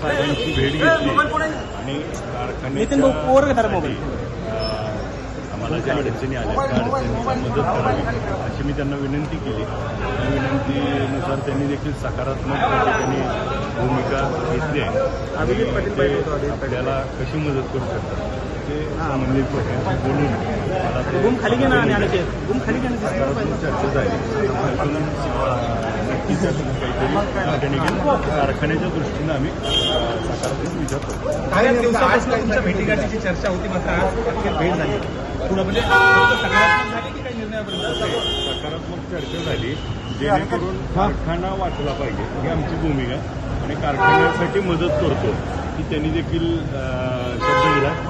साहेबांची भेट घेतली. आणि आम्हाला ज्या अडचणी आल्या त्या अडचणींना मदत करावी. अशी मी त्यांना विनंती केली. त्या विनंतीनुसार त्यांनी देखील सकारात्मक त्या ठिकाणी भूमिका घेतली आहे. आपल्याला कशी मदत करू शकतात ते संबंधित बोलून खाली घे ना आणि आणखी गुम खाली घे ना सकारात्मक चर्चा झाली त्यातून, अं, काहीतरी कारखान्याच्या दृष्टीनं आम्ही सकारात्मक विचार करतो काही दिवसापासून तुमच्या भेटीगाठीची चर्चा होती मात्र आज अखेर भेट झाली पुढं म्हणजे सकारात्मक झाली की काही निर्णयापर्यंत सकारात्मक चर्चा झाली. जेणेकरून कारखाना वाचला पाहिजे. ही आमची भूमिका आणि कारखान्यासाठी मदत करतो. की त्यांनी देखील शब्द दिला.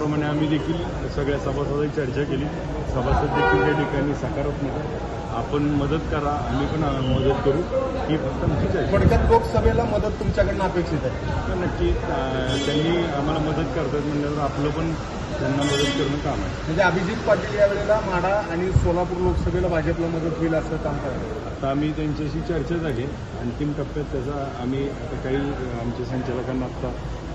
त्याप्रमाणे आम्ही देखील सगळ्या सभासदांची चर्चा केली. सभासद देखील त्या ठिकाणी सकारात्मक आहे. आपण मदत करा आम्ही पण मदत करू. ही फक्त आमची चर्चा थोडक्यात लोकसभेला मदत तुमच्याकडनं अपेक्षित आहे. तर नक्की अं, त्यांनी आम्हाला मदत करतात म्हणल्यावर आपलं पण त्यांना मदत करणं काम आहे. म्हणजे अभिजित पाटील यावेळेला माढा आणि सोलापूर लोकसभेला भाजपला मदत होईल असं काम करणार आता आम्ही त्यांच्याशी चर्चा झाली. अंतिम टप्प्यात त्याचा आम्ही आता काही अ, आमच्या संचालकांना आता